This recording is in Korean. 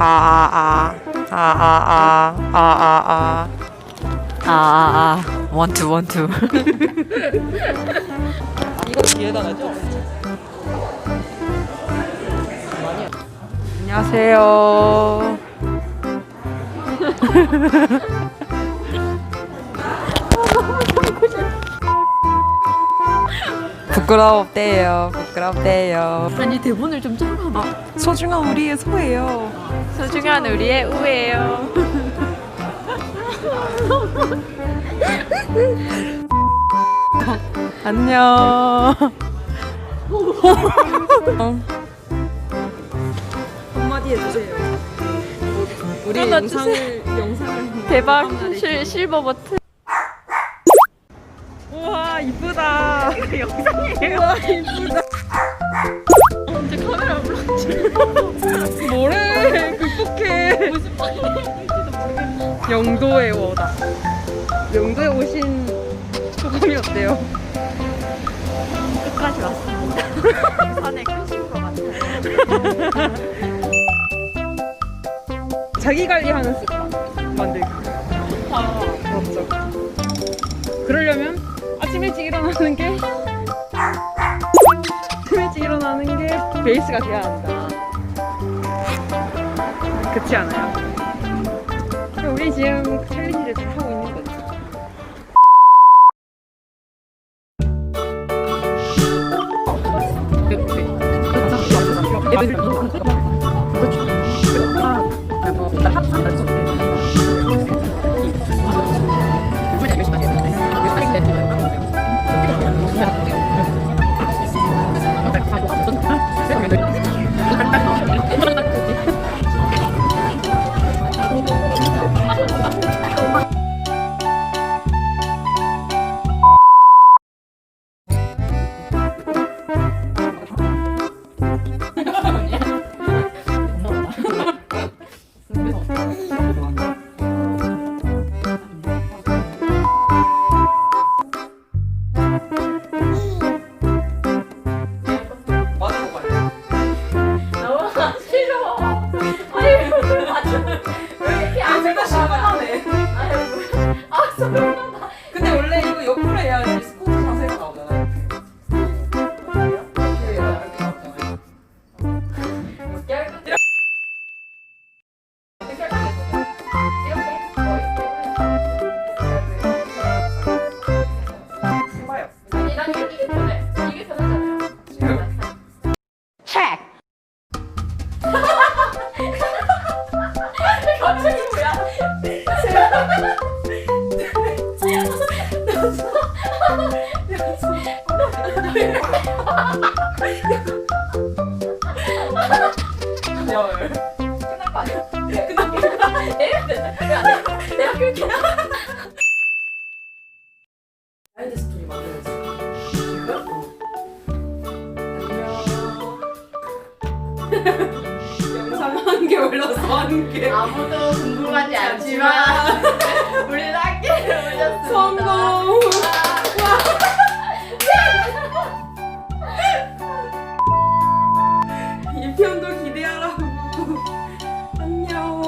아아아. 아아아 아아아 아아아 원투 원투 이거 뒤에다 놔죠? 안녕하세요 부끄럽대요 부끄럽대요 아니 대본을 좀 짜봐. 소중한 우리의 소예요 소중한 우리의 우예요. 안녕 한마디 해주세요. 우리 영상을 영상을 대박 실 실버 버튼. 우와 이쁘다 영상이에요. 이쁘다. 이제 카메라 올라. 뭐래 극복해 무슨. 영도의 워다 영도에 오신 소감이 어때요? 끝까지 왔습니다. 산에 크신 것 같아요. 자기 관리하는 습관 만들기 일찍 일어나는 게 일찍 일어나는 게 베이스가 돼야 한다 그렇지 않아요? 우리 지금 그 챌린지를 잘 하고 있는 거죠 너무 exactly. 아니 난 이게 편해. 이게 편하잖아요. 갑자기 뭐야? 열 끝날 거 아니야? 끝날? 내가 내가 내가 그렇게 영상 한 개 올려서 한 개. 아무도 궁금하지 않지만 우리는 학교를 올렸습니다. 성공. 이 편도 기대하라고. 안녕.